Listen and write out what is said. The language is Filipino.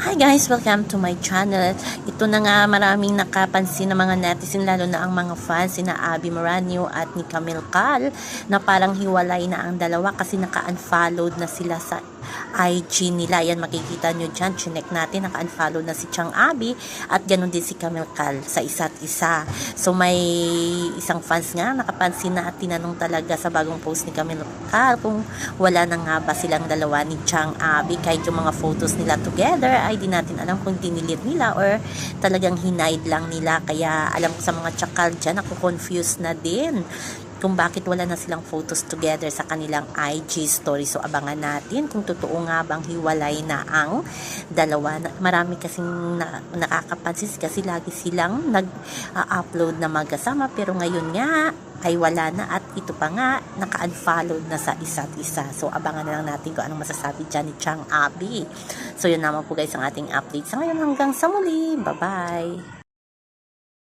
Hi guys, welcome to my channel. Ito na nga maraming nakapansin ng mga netizen lalo na ang mga fans sina Abby Moranio at ni Camille Cal na parang hiwalay na ang dalawa kasi naka-unfollowed na sila sa IG nila. Yan makikita nyo dyan. Chinek natin, naka-unfollow na si Chang Abby at ganun din si Camille Cal sa isa't isa. So may isang fans nga nakapansin na at tinanong talaga sa bagong post ni Camille Cal kung wala na nga ba silang dalawa ni Chang Abby kahit yung mga photos nila together ay di natin alam kung dinilit nila or talagang hinide lang nila kaya alam ko sa mga tsakal dyan ako confused na din kung bakit wala na silang photos together sa kanilang IG story. So, abangan natin kung totoo nga bang hiwalay na ang dalawa. Marami kasing na, nakakapansin kasi lagi silang nag-upload na magkasama pero ngayon nga ay wala na at ito pa nga naka-unfollowed na sa isa't isa. So, abangan na lang natin kung anong masasabi dyan ni Chang Abi. So, yun naman po guys ang ating update. Sa ngayon hanggang sa muli. Bye-bye!